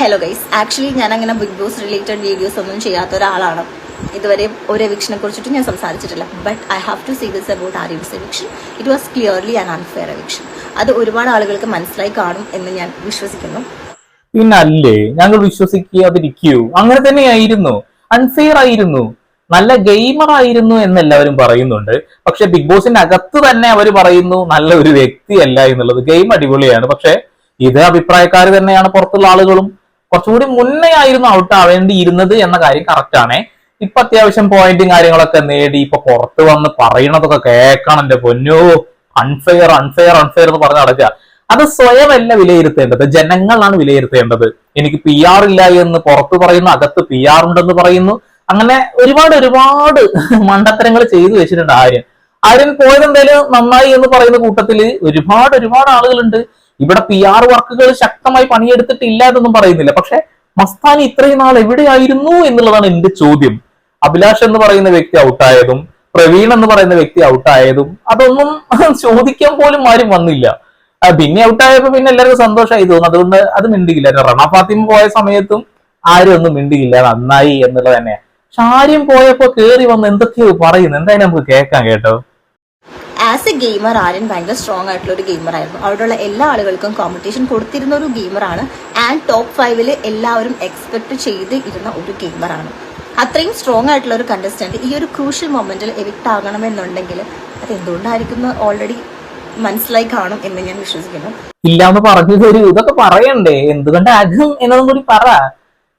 Hello guys actually ഞാൻ അങ്ങനെ big boss related videos ഒന്നും ചെയ്യാത്ത ഒരാളാണ്. ഇതുവരെ ഒരു എവിക്ഷനെ കുറിച്ചിട്ട് ഞാൻ സംസാരിച്ചിട്ടില്ല. But I have to see this about Aryan's eviction it was clearly an unfair eviction അത് ഒരുപാട് ആളുകൾക്ക് മനസ്സിലായി കാണും എന്ന് ഞാൻ വിശ്വസിക്കുന്നു. പിന്നല്ലേ ഞങ്ങൾ വിശ്വസിക്കാതിരിക്കൂ. അങ്ങനെ തന്നെയായിരുന്നു. അൺഫെയർ ആയിരുന്നു. നല്ല ഗെയിമർ ആയിരുന്നു എന്നെല്ലാവരും പറയുന്നുണ്ട്. പക്ഷെ ബിഗ് ബോസിന്റെ അകത്ത് തന്നെ അവർ പറയുന്നു നല്ല ഒരു വ്യക്തിയല്ല എന്നുള്ളത്. ഗെയിം അടിപൊളിയാണ്. പക്ഷെ ഇത് അഭിപ്രായക്കാർ തന്നെയാണ് പുറത്തുള്ള ആളുകളും. കുറച്ചുകൂടി മുന്നേ ആയിരുന്നു ഔട്ട് ആവേണ്ടിയിരുന്നത് എന്ന കാര്യം കറക്റ്റ് ആണ്. ഇപ്പൊ അത്യാവശ്യം പോയിന്റും കാര്യങ്ങളൊക്കെ നേടി ഇപ്പൊ പുറത്ത് വന്ന് പറയണതൊക്കെ കേൾക്കണം എന്റെ പൊന്നോ. അൺഫെയർ അൺഫെയർ അൺഫെയർ എന്ന് പറഞ്ഞ് നടക്കുക. അത് സ്വയമല്ല വിലയിരുത്തേണ്ടത്. ജനങ്ങളാണ് വിലയിരുത്തേണ്ടത്. എനിക്ക് പി ആർ ഇല്ല എന്ന് പുറത്ത് പറയുന്നു അകത്ത് പി ആർ ഉണ്ടെന്ന് പറയുന്നു. അങ്ങനെ ഒരുപാട് ഒരുപാട് മണ്ടത്തരങ്ങൾ ചെയ്തു വെച്ചിട്ടുണ്ട് ആര്യൻ. ആര്യൻ പോയത് എന്തായാലും നന്നായി എന്ന് പറയുന്ന കൂട്ടത്തിൽ ഒരുപാട് ഒരുപാട് ആളുകളുണ്ട്. ഇവിടെ പി ആർ വർക്കുകൾ ശക്തമായി പണിയെടുത്തിട്ടില്ല എന്നൊന്നും പറയുന്നില്ല. പക്ഷെ മസ്താനി ഇത്രയും നാൾ എവിടെയായിരുന്നു എന്നുള്ളതാണ് എന്റെ ചോദ്യം. അഭിലാഷ് എന്ന് പറയുന്ന വ്യക്തി ഔട്ടായതും പ്രവീൺ എന്ന് പറയുന്ന വ്യക്തി ഔട്ടായതും അതൊന്നും ചോദിക്കാൻ പോലും ആരും വന്നില്ല. പിന്നെ ഔട്ടായപ്പോ പിന്നെ എല്ലാവർക്കും സന്തോഷമായി തോന്നുന്നു. അതുകൊണ്ട് അത് മിണ്ടിയില്ല. റണ ഫാത്തിമ പോയ സമയത്തും ആരും ഒന്നും മിണ്ടിയില്ല. നന്നായി എന്നുള്ളത് തന്നെയാണ് പക്ഷെ ആര്യം പോയപ്പോ കേറി വന്ന് എന്തൊക്കെയോ പറയുന്നു. എന്തായാലും നമുക്ക് കേൾക്കാം കേട്ടോ. ആസ് എ ഗെയിമർ ആര്യൻ ഭയങ്കര സ്ട്രോങ് ആയിട്ടുള്ള ഒരു ഗെയിമർ ആയിരുന്നു. അവിടെയുള്ള എല്ലാ ആളുകൾക്കും കോമ്പറ്റീഷൻ കൊടുത്തിരുന്ന ഒരു ഗെയിമറാണ് ആൻഡ് ടോപ്പ് ഫൈവിൽ എല്ലാവരും എക്സ്പെക്ട് ചെയ്ത് ഇരുന്ന ഒരു ഗെയിമറാണ് അത്രയും സ്ട്രോങ് ആയിട്ടുള്ള ഒരു കണ്ടസ്റ്റന്റ് ഈ ഒരു ക്രൂഷ്യൽ മൊമെന്റിൽ എവിക്ട് ആകണമെന്നുണ്ടെങ്കിൽ അത് എന്തുകൊണ്ടായിരിക്കും ഓൾറെഡി മനസ്സിലായി കാണും എന്ന് ഞാൻ വിശ്വസിക്കുന്നു. ഇല്ലാന്ന് പറഞ്ഞു തരൂ. ഇതൊക്കെ പറയണ്ടേ? എന്തുകൊണ്ട് അകം എന്നതും കൂടി പറ.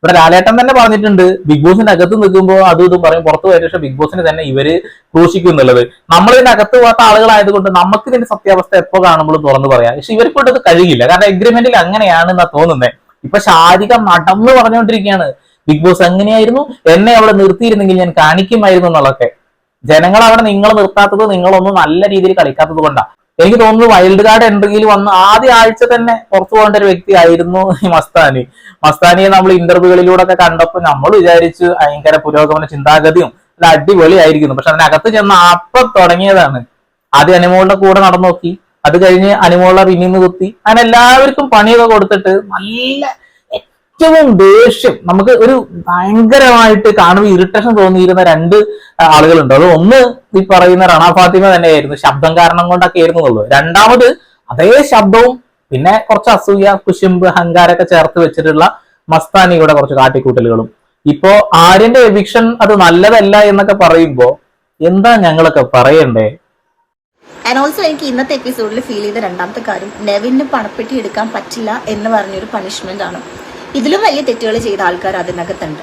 ഇവിടെ ലാലേട്ടൻ തന്നെ പറഞ്ഞിട്ടുണ്ട് ബിഗ് ബോസിന്റെ അകത്ത് നിൽക്കുമ്പോൾ അതും ഇതും പറയും. പുറത്തു പോയ ശേഷം ബിഗ് ബോസിനെ തന്നെ ഇവർ ക്രൂശിക്കും എന്നുള്ളത്. നമ്മൾ ഇതിന്റെ അകത്ത് പോകാത്ത ആളുകളായതുകൊണ്ട് നമുക്ക് ഇതിന്റെ സത്യാവസ്ഥ എപ്പോ കാണുമ്പോഴും തുറന്നു പറയാം. പക്ഷെ ഇവർക്ക് കൊണ്ട് ഇത് കഴിയില്ല. കാരണം എഗ്രിമെന്റിൽ അങ്ങനെയാണ് അങ്ങനെയാണെന്നാ തോന്നുന്നത് ഇപ്പൊ ശാരിക നടന്ന് പറഞ്ഞുകൊണ്ടിരിക്കുകയാണ്. ബിഗ് ബോസ് എങ്ങനെയായിരുന്നു? എന്നെ അവിടെ നിർത്തിയിരുന്നെങ്കിൽ ഞാൻ കാണിക്കുമായിരുന്നു എന്നുള്ളതൊക്കെ. ജനങ്ങൾ അവിടെ നിങ്ങൾ നിർത്താത്തത് നിങ്ങളൊന്നും നല്ല രീതിയിൽ കളിക്കാത്തത് കൊണ്ടാ. എനിക്ക് തോന്നുന്നു വൈൽഡ് കാർഡ് എൻട്രിയിൽ വന്ന് ആദ്യ ആഴ്ച തന്നെ പുറത്തു പോകേണ്ട ഒരു വ്യക്തിയായിരുന്നു ഈ മസ്താനി. മസ്താനിയെ നമ്മൾ ഇന്റർവ്യൂകളിലൂടെ ഒക്കെ കണ്ടപ്പോൾ നമ്മൾ വിചാരിച്ചു ഭയങ്കര പുരോഗമന ചിന്താഗതിയും അത് അടിപൊളിയായിരിക്കുന്നു. പക്ഷെ അതിനകത്ത് ചെന്ന് അപ്പം തുടങ്ങിയതാണ്. ആദ്യം അനുമോളുടെ കൂടെ നടന്നു നോക്കി. അത് കഴിഞ്ഞ് അനുമോളുടെ പിന്നിന്ന് കുത്തി. അങ്ങനെ എല്ലാവർക്കും പണിയൊക്കെ കൊടുത്തിട്ട് നല്ല ഏറ്റവും ദേഷ്യം നമുക്ക് ഒരു ഭയങ്കരമായിട്ട് കാണുമ്പോൾ ഇറിറ്റേഷൻ തോന്നിയിരുന്ന രണ്ട് ആളുകളുണ്ട്. അത് ഒന്ന് ഈ പറയുന്ന റണ ഫാത്തിമ തന്നെയായിരുന്നു ശബ്ദം കാരണം കൊണ്ടൊക്കെ ആയിരുന്നു എന്നുള്ളത്. രണ്ടാമത് അതേ ശബ്ദവും പിന്നെ കുറച്ച് അസൂയ കുശുമ്പ് അഹങ്കാരമൊക്കെ ചേർത്ത് വെച്ചിട്ടുള്ള മസ്താനിയുടെ കുറച്ച് കാട്ടിക്കൂട്ടലുകളും. ഇപ്പോ ആര്യന്റെ എവിക്ഷൻ അത് നല്ലതല്ല എന്നൊക്കെ പറയുമ്പോ എന്താ ഞങ്ങളൊക്കെ പറയണ്ടേ? ആൻഡ് ഓൾസോ എനിക്ക് ഇന്നത്തെ എപ്പിസോഡിൽ ഫീൽ ചെയ്ത രണ്ടാമത്തെ കാര്യം നെവിന് പണപ്പെട്ടി എടുക്കാൻ പറ്റില്ല എന്ന് പറഞ്ഞൊരു പണിഷ്മെന്റ് ആണ്. ഇതിലും വലിയ തെറ്റുകൾ ചെയ്ത ആൾക്കാർ അതിനകത്തുണ്ട്.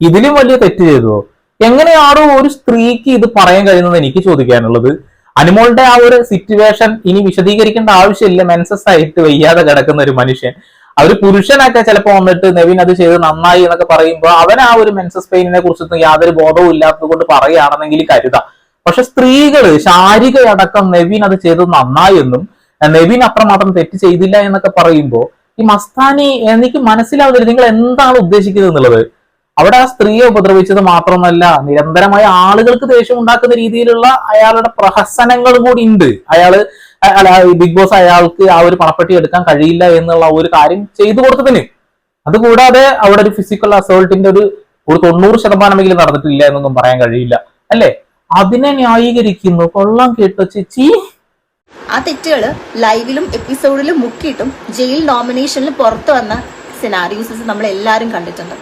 ഇതിലും വലിയ തെറ്റ് ചെയ്തോ? എങ്ങനെയാണോ ഒരു സ്ത്രീക്ക് ഇത് പറയാൻ കഴിയുന്നത് എനിക്ക് ചോദിക്കാനുള്ളത്. അനുമോളുടെ ആ ഒരു സിറ്റുവേഷൻ ഇനി വിശദീകരിക്കേണ്ട ആവശ്യമില്ല. മെൻസസ് ആയിട്ട് വയ്യാതെ കിടക്കുന്ന ഒരു മനുഷ്യൻ. ഒരു പുരുഷനൊക്കെ ചിലപ്പോൾ വന്നിട്ട് നവീൻ അത് ചെയ്ത് നന്നായി എന്നൊക്കെ പറയുമ്പോൾ അവൻ ആ ഒരു മെൻസസ് പെയിനിനെ കുറിച്ചൊന്നും യാതൊരു ബോധവും ഇല്ലാത്തത് കൊണ്ട് പറയുകയാണെന്നെങ്കിൽ കരുതാം. പക്ഷെ സ്ത്രീകൾ ശാരീരിക ശാരികയടക്കം നെവിൻ അത് ചെയ്തത് നന്നായി എന്നും നെവിൻ അത്രമാത്രം തെറ്റ് ചെയ്തില്ല എന്നൊക്കെ പറയുമ്പോൾ ഈ മസ്താനി എനിക്ക് മനസ്സിലാവുന്നില്ല നിങ്ങൾ എന്താണ് ഉദ്ദേശിക്കുന്നത് എന്നുള്ളത്. അവിടെ ആ സ്ത്രീയെ ഉപദ്രവിച്ചത് മാത്രമല്ല നിരന്തരമായ ആളുകൾക്ക് ദേഷ്യം ഉണ്ടാക്കുന്ന രീതിയിലുള്ള അയാളുടെ പ്രഹസനങ്ങൾ കൂടി ഉണ്ട്. അയാൾ അല്ല ബിഗ് ബോസ് അയാൾക്ക് ആ ഒരു പണപ്പെട്ടി എടുക്കാൻ കഴിയില്ല എന്നുള്ള ഒരു കാര്യം ചെയ്തു കൊടുത്തതിന്. അതുകൂടാതെ അവിടെ ഒരു ഫിസിക്കൽ അസോൾട്ടിന്റെ ഒരു ഒരു തൊണ്ണൂറ് ശതമാനമെങ്കിലും നടന്നിട്ടില്ല എന്നൊന്നും പറയാൻ കഴിയില്ല. അല്ലേ? അതിനെ ന്യായീകരിക്കുന്നു. കൊള്ളാം കേട്ടോ ചേച്ചി. ആ തെറ്റുകൾ ലൈവിലും എപ്പിസോഡിലും മുക്കിയിട്ടും ജയിൽ നോമിനേഷനിൽ പുറത്തു വന്ന സിനാരിയോസസ് നമ്മൾ എല്ലാവരും കണ്ടിട്ടുണ്ട്.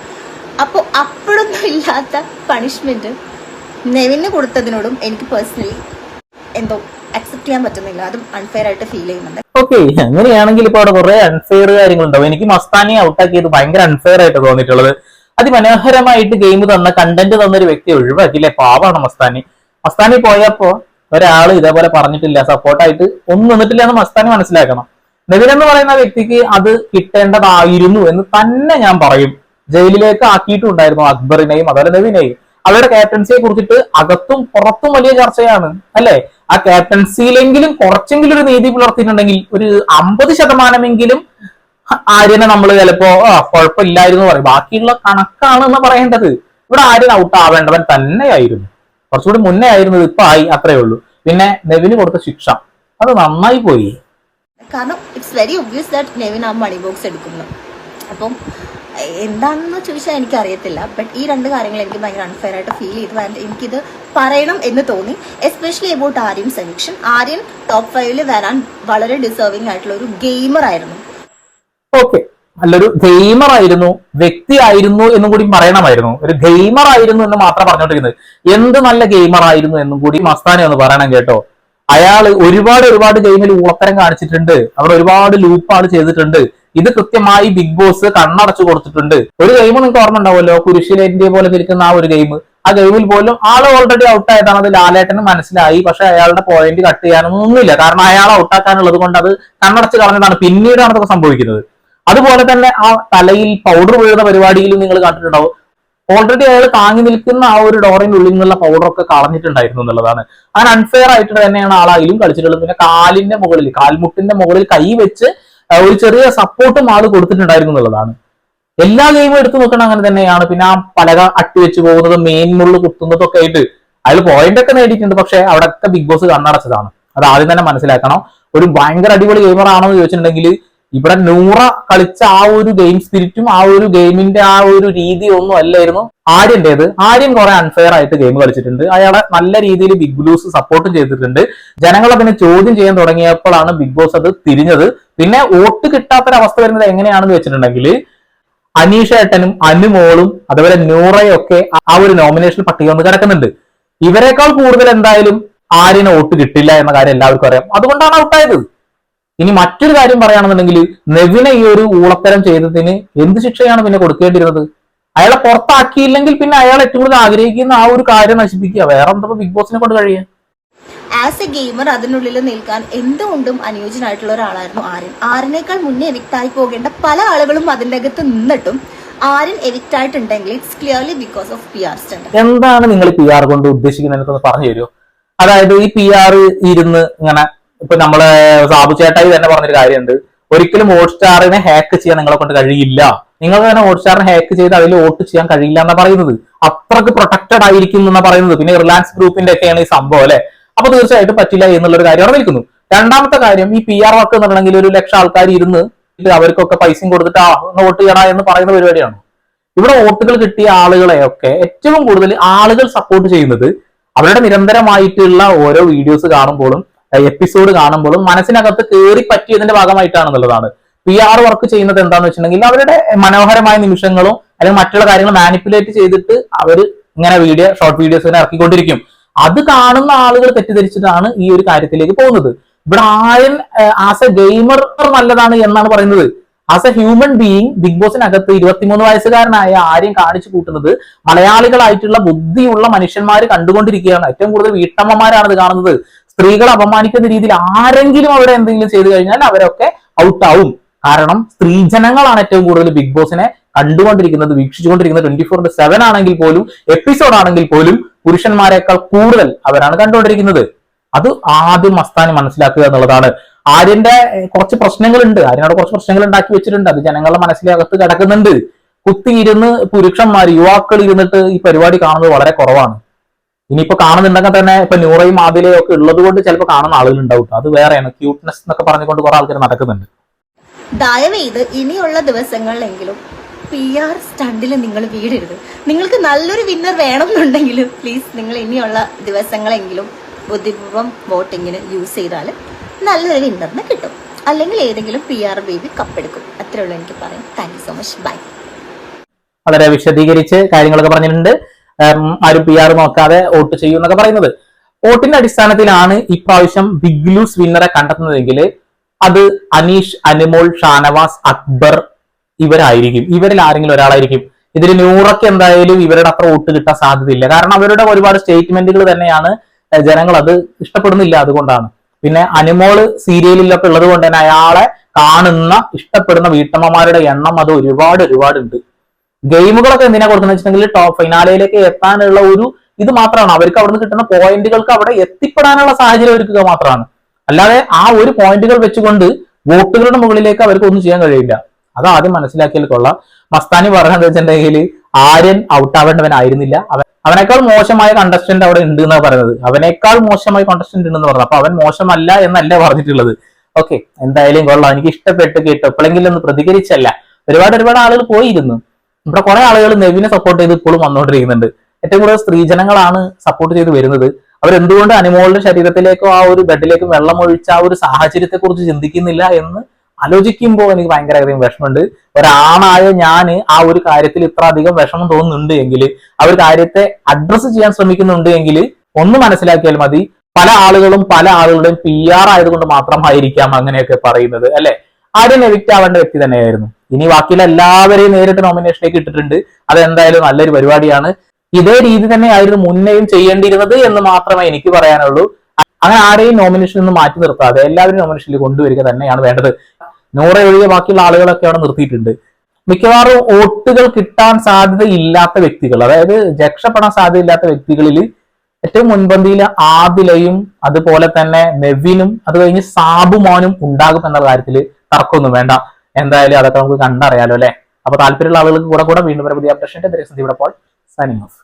അപ്പോൾ അപ്പോഴൊന്നും ഇല്ലാത്ത പണിഷ്മെന്റ് നെവിന് കൊടുത്തതിനോടും എനിക്ക് പേഴ്സണലി എന്തോ അക്സെപ്റ്റ് ചെയ്യാൻ പറ്റുന്നില്ല. അതും അൺഫെയർ ആയിട്ട് ഫീൽ ചെയ്യുന്നുണ്ട്. ഓക്കെ അങ്ങനെയാണെങ്കിൽ ഇപ്പൊ അവിടെ കുറെ അൺഫെയർ കാര്യങ്ങളുണ്ടാവും. എനിക്ക് മസ്താനിയെ ഔട്ടാക്കിയത് ഭയങ്കര അൺഫെയർ ആയിട്ട് തോന്നിയിട്ടുള്ളത്. അതിമനോഹരമായിട്ട് ഗെയിം തന്ന കണ്ടന്റ് തന്ന ഒരു വ്യക്തി ഒഴിവാക്കില്ലേ പാവാണ് മസ്താനി. മസ്താനി പോയപ്പോ ഒരാൾ ഇതേപോലെ പറഞ്ഞിട്ടില്ല സപ്പോർട്ടായിട്ട് ഒന്നും നിന്നിട്ടില്ല എന്ന് മസ്താൻ മനസ്സിലാക്കണം. നെവിൻ എന്ന് പറയുന്ന വ്യക്തിക്ക് അത് കിട്ടേണ്ടതായിരുന്നു എന്ന് തന്നെ ഞാൻ പറയും. ജയിലിലേക്ക് ആക്കിയിട്ടുണ്ടായിരുന്നു അക്ബറിനെയും അതുപോലെ നെവിനെയും. അവരുടെ ക്യാപ്റ്റൻസിയെ കുറിച്ചിട്ട് അകത്തും പുറത്തും വലിയ ചർച്ചയാണ് അല്ലെ? ആ ക്യാപ്റ്റൻസിയിലെങ്കിലും കുറച്ചെങ്കിലും ഒരു നീതി പുലർത്തിയിട്ടുണ്ടെങ്കിൽ ഒരു അമ്പത് ശതമാനമെങ്കിലും ആര്യനെ നമ്മൾ ചിലപ്പോ കുഴപ്പമില്ലായിരുന്നു പറയും. ബാക്കിയുള്ള കണക്കാണ് എന്ന് പറയേണ്ടത്. ഇവിടെ ആര്യൻ ഔട്ട് ആവേണ്ടവൻ തന്നെയായിരുന്നു. കുറച്ചുകൂടി മുന്നേ ആയിരുന്നത് ഇപ്പൊ ആയി അത്രേ ഉള്ളൂ. പിന്നെ നെവിന് കൊടുത്ത ശിക്ഷ. അത് നന്നായി പോയി. കാരണം it's very obvious that Nevin ആ മണി ബോക്സ് എടുക്കുന്നു. അപ്പം എന്താണെന്ന് ചോദിച്ചാൽ എനിക്കറിയത്തില്ല. ബട്ട് ഈ രണ്ട് കാര്യങ്ങൾ എനിക്ക് ഭയങ്കര അൺഫെയർ ആയിട്ട് ഫീൽ ചെയ്തു. ആൻഡ് എനിക്കിത് പറയണം എന്ന് തോന്നി. Especially about Aryan selection Aryan top ഫൈവിൽ വരാൻ വളരെ ഡിസേർവിംഗ് ആയിട്ടുള്ള ഒരു ഗെയിമർ ആയിരുന്നു. ഓക്കെ നല്ലൊരു ഗെയിമർ ആയിരുന്നു വ്യക്തിയായിരുന്നു എന്നും കൂടി പറയണമായിരുന്നു. ഒരു ഗെയിമർ ആയിരുന്നു എന്ന് മാത്രം പറഞ്ഞോണ്ടിരുന്നത് എന്ത് നല്ല ഗെയിമർ ആയിരുന്നു എന്നും കൂടി മസ്താനെ ഒന്ന് പറയണം കേട്ടോ. അയാൾ ഒരുപാട് ഒരുപാട് ഗെയിമിൽ ഊളത്തരം കാണിച്ചിട്ടുണ്ട്. അവർ ഒരുപാട് ലൂപ്പാണ് ചെയ്തിട്ടുണ്ട്. ഇത് കൃത്യമായി ബിഗ് ബോസ് കണ്ണടച്ചു കൊടുത്തിട്ടുണ്ട്. ഒരു ഗെയിം നിങ്ങൾക്ക് ഓർമ്മ ഉണ്ടാവുമല്ലോ? കുരിശിലേറ്റിന്റെ പോലെ തിരിക്കുന്ന ആ ഒരു ഗെയിം ആ ഗെയിമിൽ പോലും ആൾ ഓൾറെഡി ഔട്ട് ആയതാണ് അത് ലാലേട്ടന് മനസ്സിലായി. പക്ഷെ അയാളുടെ പോയിന്റ് കട്ട് ചെയ്യാനൊന്നും ഒന്നുമില്ല കാരണം അയാൾ ഔട്ടാക്കാനുള്ളത് കൊണ്ട് അത് കണ്ണടച്ച് കളഞ്ഞതാണ് പിന്നീടാണ് അതൊക്കെ സംഭവിക്കുന്നത്. അതുപോലെ തന്നെ ആ തലയിൽ പൗഡർ വീഴുന്ന പരിപാടിയിൽ നിങ്ങൾ കണ്ടിട്ടുണ്ടാവും. ഓൾറെഡി അയാൾ താങ്ങി നിൽക്കുന്ന ആ ഒരു ഡോറിന്റെ ഉള്ളിൽ നിന്നുള്ള പൗഡർ ഒക്കെ കളഞ്ഞിട്ടുണ്ടായിരുന്നു എന്നുള്ളതാണ്. അങ്ങനെ അൺഫെയർ ആയിട്ട് തന്നെയാണ് ആളായാലും കളിച്ചിട്ടുള്ളത്. പിന്നെ കാലിന്റെ മുകളിൽ കാൽമുട്ടിന്റെ മുകളിൽ കൈ വെച്ച് ഒരു ചെറിയ സപ്പോർട്ടും ആൾ കൊടുത്തിട്ടുണ്ടായിരുന്നു എന്നുള്ളതാണ്. എല്ലാ ഗെയിമും എടുത്തു നോക്കണം അങ്ങനെ തന്നെയാണ്. പിന്നെ ആ പലക അട്ടി വെച്ച് പോകുന്നതും മെയിൻ മുള്ളു കുത്തുന്നതും ഒക്കെ ആയിട്ട് അയാൾ പോയിന്റ് ഒക്കെ നേടിയിട്ടുണ്ട്. പക്ഷെ അവിടെയൊക്കെ ബിഗ് ബോസ് കണ്ണടച്ചതാണ്. അത് ആദ്യം തന്നെ മനസ്സിലാക്കണം. ഒരു ഭയങ്കര അടിപൊളി ഗെയിമർ ആണോ എന്ന് ചോദിച്ചിട്ടുണ്ടെങ്കിൽ ഇവിടെ നൂറ കളിച്ച ആ ഒരു ഗെയിം സ്പിരിറ്റും ആ ഒരു ഗെയിമിന്റെ ആ ഒരു രീതി ഒന്നും അല്ലായിരുന്നു ആര്യന്റേത് ആര്യൻ കുറെ അൺഫെയർ ആയിട്ട് ഗെയിം കളിച്ചിട്ടുണ്ട്. അയാളെ നല്ല രീതിയിൽ ബിഗ് ബോസ് സപ്പോർട്ട് ചെയ്തിട്ടുണ്ട്. ജനങ്ങൾ അതിനെ ചോദ്യം ചെയ്യാൻ തുടങ്ങിയപ്പോഴാണ് ബിഗ് ബോസ് അത് തിരിഞ്ഞത്. പിന്നെ വോട്ട് കിട്ടാത്തൊരവസ്ഥ വരുന്നത് എങ്ങനെയാണെന്ന് വെച്ചിട്ടുണ്ടെങ്കിൽ അനീഷ ഏട്ടനും അനുമോളും അതുപോലെ നൂറയും ഒക്കെ ആ ഒരു നോമിനേഷൻ പട്ടിക ഒന്ന് കിടക്കുന്നുണ്ട്. ഇവരെക്കാൾ കൂടുതൽ എന്തായാലും ആര്യന് വോട്ട് കിട്ടില്ല എന്ന കാര്യം എല്ലാവർക്കും അറിയാം. അതുകൊണ്ടാണ് ഔട്ടായത് ഇനി മറ്റൊരു കാര്യം പറയുകയാണെന്നുണ്ടെങ്കിൽ നെവിനെ ഈ ഒരു ഊളത്തരം ചെയ്തതിന് എന്ത് ശിക്ഷയാണ് പിന്നെ കൊടുക്കേണ്ടിരുന്നത് അയാളെ പുറത്താക്കിയില്ലെങ്കിൽ പിന്നെ അയാൾ ഏറ്റവും കൂടുതൽ ആഗ്രഹിക്കുന്ന ആ ഒരു കാര്യം നശിപ്പിക്കുക. വേറെ എന്താ ബിഗ് ബോസിനെ കൊണ്ട് കഴിയുക? ആസ് എ ഗെയിമർ അതിനുള്ളിൽ നിൽക്കാൻ എന്തുകൊണ്ടും അനുയോജ്യനായിട്ടുള്ള ഒരാളായിരുന്നു ആര്യൻ. ആര്യനേക്കാൾ മുന്നേ എവിക്റ്റ് ആയി പോകേണ്ട പല ആളുകളും അതിന്റെ അകത്ത് നിന്നിട്ടും ആര്യൻ എവിക്റ്റ് ആയിട്ടുണ്ടെങ്കിൽ it's clearly because of P R stunt എന്താണ് നിങ്ങൾ പി ആർ കൊണ്ട് ഉദ്ദേശിക്കുന്നത്? പറഞ്ഞു തരുമോ? അതായത് ഈ പി ആർ ഇരുന്ന് ഇങ്ങനെ ഇപ്പൊ നമ്മൾ സാബു ചേട്ടായി തന്നെ പറഞ്ഞൊരു കാര്യമുണ്ട്. ഒരിക്കലും ഹോട്ട്സ്റ്റാറിനെ ഹാക്ക് ചെയ്യാൻ നിങ്ങളെ കൊണ്ട് കഴിയില്ല. നിങ്ങൾ തന്നെ ഹോട്ട്സ്റ്റാറിനെ ഹാക്ക് ചെയ്ത് അതിൽ വോട്ട് ചെയ്യാൻ കഴിയില്ല എന്നാ പറയുന്നത്. അത്രയ്ക്ക് പ്രൊട്ടക്റ്റഡ് ആയിരിക്കും എന്നാ പറയുന്നത്. പിന്നെ റിലയൻസ് ഗ്രൂപ്പിന്റെ ഒക്കെയാണ് ഈ സംഭവം അല്ലെ? അപ്പൊ തീർച്ചയായിട്ടും പറ്റില്ല എന്നുള്ളൊരു കാര്യം അവിടെ നിൽക്കുന്നു. രണ്ടാമത്തെ കാര്യം ഈ പി ആർ വർക്ക് എന്നുണ്ടെങ്കിൽ ഒരു ലക്ഷം ആൾക്കാർ ഇരുന്ന് അവർക്കൊക്കെ പൈസയും കൊടുത്തിട്ട് ആ വോട്ട് ചെയ്യണ എന്ന് പറയുന്ന പരിപാടിയാണ്. ഇവിടെ വോട്ടുകൾ കിട്ടിയ ആളുകളെയൊക്കെ ഏറ്റവും കൂടുതൽ ആളുകൾ സപ്പോർട്ട് ചെയ്യുന്നത് അവരുടെ നിരന്തരമായിട്ടുള്ള ഓരോ വീഡിയോസ് കാണുമ്പോഴും എപ്പിസോഡ് കാണുമ്പോഴും മനസ്സിനകത്ത് കയറി പറ്റിയതിന്റെ ഭാഗമായിട്ടാണെന്നുള്ളതാണ്. പി ആർ വർക്ക് ചെയ്യുന്നത് എന്താണെന്ന് വെച്ചിട്ടുണ്ടെങ്കിൽ അവരുടെ മനോഹരമായ നിമിഷങ്ങളും അല്ലെങ്കിൽ മറ്റുള്ള കാര്യങ്ങളും മാനിപ്പുലേറ്റ് ചെയ്തിട്ട് അവർ ഇങ്ങനെ വീഡിയോ ഷോർട്ട് വീഡിയോസ് ഇങ്ങനെ ഇറക്കിക്കൊണ്ടിരിക്കും. അത് കാണുന്ന ആളുകൾ തെറ്റിദ്ധരിച്ചിട്ടാണ് ഈ ഒരു കാര്യത്തിലേക്ക് പോകുന്നത്. ഇവിടെ ആര്യൻ ആസ് എ ഗെയിമർ നല്ലതാണ് എന്നാണ് പറയുന്നത്. As a human being Bigg ബോസിനകത്ത് ഇരുപത്തിമൂന്ന് വയസ്സുകാരനായ ആര്യം കാണിച്ചു കൂട്ടുന്നത് മലയാളികളായിട്ടുള്ള ബുദ്ധിയുള്ള മനുഷ്യന്മാർ കണ്ടുകൊണ്ടിരിക്കുകയാണ്. ഏറ്റവും കൂടുതൽ വീട്ടമ്മമാരാണ് ഇത് കാണുന്നത്. സ്ത്രീകളെ അപമാനിക്കുന്ന രീതിയിൽ ആരെങ്കിലും അവിടെ എന്തെങ്കിലും ചെയ്തു കഴിഞ്ഞാൽ അവരൊക്കെ ഔട്ടാവും കാരണം സ്ത്രീജനങ്ങളാണ് ഏറ്റവും കൂടുതൽ ബിഗ് ബോസിനെ കണ്ടുകൊണ്ടിരിക്കുന്നത് വീക്ഷിച്ചുകൊണ്ടിരിക്കുന്നത്. ട്വന്റി ഫോർ സെവൻ ആണെങ്കിൽ പോലും എപ്പിസോഡ് ആണെങ്കിൽ പോലും പുരുഷന്മാരെക്കാൾ കൂടുതൽ അവരാണ് കണ്ടുകൊണ്ടിരിക്കുന്നത്. അത് ആദ്യം മസ്താനി മനസ്സിലാക്കുക എന്നുള്ളതാണ്. ആര്യന്റെ കുറച്ച് പ്രശ്നങ്ങളുണ്ട്. ആര്യനോട് കുറച്ച് പ്രശ്നങ്ങൾ ഉണ്ടാക്കി വെച്ചിട്ടുണ്ട്. അത് ജനങ്ങളുടെ മനസ്സിലകത്ത് കിടക്കുന്നുണ്ട്. കുത്തിയിരുന്ന് പുരുഷന്മാർ യുവാക്കൾ ഇരുന്നിട്ട് ഈ പരിപാടി കാണുന്നത് വളരെ കുറവാണ്. ഇനിയിപ്പോ കാണുന്നുണ്ടെങ്കിൽ തന്നെ ഇപ്പൊ ന്യൂറയും ആദിലയും ഒക്കെ ഉള്ളത് കൊണ്ട് ചിലപ്പോൾ കാണുന്ന ആളുകൾ ഉണ്ടാവും അത് വേറെയാണ് ക്യൂട്ട്നെസ് എന്നൊക്കെ പറഞ്ഞുകൊണ്ട് കുറെ ആൾക്കാർ നടക്കുന്നുണ്ട്. ദയവേത് ഇനിയുള്ള ദിവസങ്ങളിലെങ്കിലും പി ആർ സ്റ്റണ്ടിൽ നിങ്ങൾ വീടരുത്. നിങ്ങൾക്ക് നല്ലൊരു വിന്നർ വേണമെന്നുണ്ടെങ്കിലും പ്ലീസ് നിങ്ങൾ ഇനിയുള്ള ദിവസങ്ങളെങ്കിലും ബുദ്ധിപൂർവം വോട്ടിങ്ങിന് യൂസ് ചെയ്താൽ നല്ലൊരു വിന്നറിന് കിട്ടും. അല്ലെങ്കിൽ ഏതെങ്കിലും പി ആർ ബേബി കപ്പെടുക്കും അത്രേ ഉള്ളൂ എനിക്ക് പറയാം thank you so much bye വളരെ വിശദീകരിച്ച് കാര്യങ്ങളൊക്കെ പറഞ്ഞിട്ടുണ്ട്. ആരും പി ആർ നോക്കാതെ വോട്ട് ചെയ്യും എന്നൊക്കെ പറയുന്നത്. വോട്ടിന്റെ അടിസ്ഥാനത്തിലാണ് ഇപ്രാവശ്യം ബിഗ് ലൂസ് വിന്നറെ കണ്ടെത്തുന്നതെങ്കിൽ അത് അനീഷ് അനുമോൾ ഷാനവാസ് അക്ബർ ഇവരായിരിക്കും. ഇവരിൽ ആരെങ്കിലും ഒരാളായിരിക്കും. ഇതിൽ നൂറൊക്കെ എന്തായാലും ഇവരുടെ അത്ര വോട്ട് കിട്ടാൻ സാധ്യതയില്ല. കാരണം അവരുടെ ഒരുപാട് സ്റ്റേറ്റ്മെന്റുകൾ തന്നെയാണ് ജനങ്ങൾ അത് ഇഷ്ടപ്പെടുന്നില്ല അതുകൊണ്ടാണ്. പിന്നെ അനുമോൾ സീരിയലിലൊക്കെ ഉള്ളത് കൊണ്ട് തന്നെ അയാളെ കാണുന്ന ഇഷ്ടപ്പെടുന്ന വീട്ടമ്മമാരുടെ എണ്ണം അത് ഒരുപാട് ഒരുപാട് ഉണ്ട് ഗെയിമുകളൊക്കെ എന്തിനാ കൊടുക്കുന്നത് വെച്ചിട്ടുണ്ടെങ്കിൽ ടോപ്പ് ഫൈനാലയിലേക്ക് എത്താനുള്ള ഒരു ഇത് മാത്രമാണ്. അവർക്ക് അവിടുന്ന് കിട്ടുന്ന പോയിന്റുകൾക്ക് അവിടെ എത്തിപ്പെടാനുള്ള സാഹചര്യം ഒരുക്കുക മാത്രമാണ്. അല്ലാതെ ആ ഒരു പോയിന്റുകൾ വെച്ചുകൊണ്ട് വോട്ടുകളുടെ മുകളിലേക്ക് അവർക്ക് ഒന്നും ചെയ്യാൻ കഴിയില്ല. അത് ആദ്യം മനസ്സിലാക്കിയാൽ കൊള്ളാം. മസ്താനി പറഞ്ഞത് വെച്ചിട്ടുണ്ടെങ്കിൽ ആര്യൻ ഔട്ട് ആവേണ്ടവനായിരുന്നില്ല അവൻ അവനേക്കാൾ മോശമായ കണ്ടസ്റ്റന്റ് അവിടെ ഉണ്ട് എന്നാണ് പറയുന്നത്. അവനേക്കാൾ മോശമായ കണ്ടസ്റ്റന്റ് ഉണ്ടെന്ന് പറഞ്ഞു അപ്പൊ അവൻ മോശമല്ല എന്നല്ല പറഞ്ഞിട്ടുള്ളത്. ഓക്കെ എന്തായാലും കൊള്ളാം. എനിക്ക് ഇഷ്ടപ്പെട്ട് കേട്ടോ. എപ്പോഴെങ്കിലും ഒന്ന് പ്രതികരിച്ചല്ല. ഒരുപാട് ഒരുപാട് ആളുകൾ പോയിരുന്നു. ഇവിടെ കുറെ ആളുകൾ നെവിനെ സപ്പോർട്ട് ചെയ്ത് ഇപ്പോഴും വന്നുകൊണ്ടിരിക്കുന്നുണ്ട് ഏറ്റവും കൂടുതൽ സ്ത്രീജനങ്ങളാണ് സപ്പോർട്ട് ചെയ്ത് വരുന്നത്. അവരെന്തുകൊണ്ട് അനിമോളുടെ ശരീരത്തിലേക്കോ ആ ഒരു ബെഡിലേക്കും വെള്ളം ഒഴിച്ച ആ ഒരു സാഹചര്യത്തെ കുറിച്ച് ചിന്തിക്കുന്നില്ല എന്ന് ആലോചിക്കുമ്പോൾ എനിക്ക് ഭയങ്കര അധികം വിഷമമുണ്ട്. ഒരാണായ ഞാൻ ആ ഒരു കാര്യത്തിൽ ഇത്ര അധികം വിഷമം തോന്നുന്നുണ്ട് എങ്കിൽ ആ ഒരു കാര്യത്തെ അഡ്രസ്സ് ചെയ്യാൻ ശ്രമിക്കുന്നുണ്ട് എങ്കിൽ ഒന്ന് മനസ്സിലാക്കിയാൽ മതി പല ആളുകളും പല ആളുകളുടെയും പി ആർ ആയതുകൊണ്ട് മാത്രമായിരിക്കാം അങ്ങനെയൊക്കെ പറയുന്നത് അല്ലെ? ആരും എവിക്റ്റ് ആവേണ്ട വ്യക്തി തന്നെയായിരുന്നു. ഇനി ബാക്കിയുള്ള എല്ലാവരെയും നേരിട്ട് നോമിനേഷനിലേക്ക് ഇട്ടിട്ടുണ്ട്. അതെന്തായാലും നല്ലൊരു പരിപാടിയാണ്. ഇതേ രീതി തന്നെ ആയിരുന്നു മുന്നേയും ചെയ്യേണ്ടിയിരുന്നത് എന്ന് മാത്രമേ എനിക്ക് പറയാനുള്ളൂ. അങ്ങനെ ആരെയും നോമിനേഷൻ ഒന്നും മാറ്റി നിർത്താതെ എല്ലാവരും നോമിനേഷനിൽ കൊണ്ടുവരിക തന്നെയാണ് വേണ്ടത്. നൂറ ഒഴികെ ബാക്കിയുള്ള ആളുകളൊക്കെ അവിടെ നിർത്തിയിട്ടുണ്ട്. മിക്കവാറും വോട്ടുകൾ കിട്ടാൻ സാധ്യത ഇല്ലാത്ത വ്യക്തികൾ അതായത് രക്ഷപ്പെടാൻ സാധ്യതയില്ലാത്ത വ്യക്തികളിൽ ഏറ്റവും മുൻപന്തിയിൽ ആദിലയും അതുപോലെ തന്നെ നെവിനും അത് കഴിഞ്ഞ് സാബുമോനും ഉണ്ടാകും എന്ന കാര്യത്തിൽ തർക്കമൊന്നും വേണ്ട. എന്തായാലും അതൊക്കെ നമുക്ക് കണ്ടറിയാലോ അല്ലെ? അപ്പൊ താല്പര്യമുള്ള ആളുകൾക്ക് കൂടെ കൂടെ വീണ്ടും ഒരു പുതിയ അപ്ഡേഷന്റെ ഇവിടെ പോയി സൈനിങ് ഓഫ്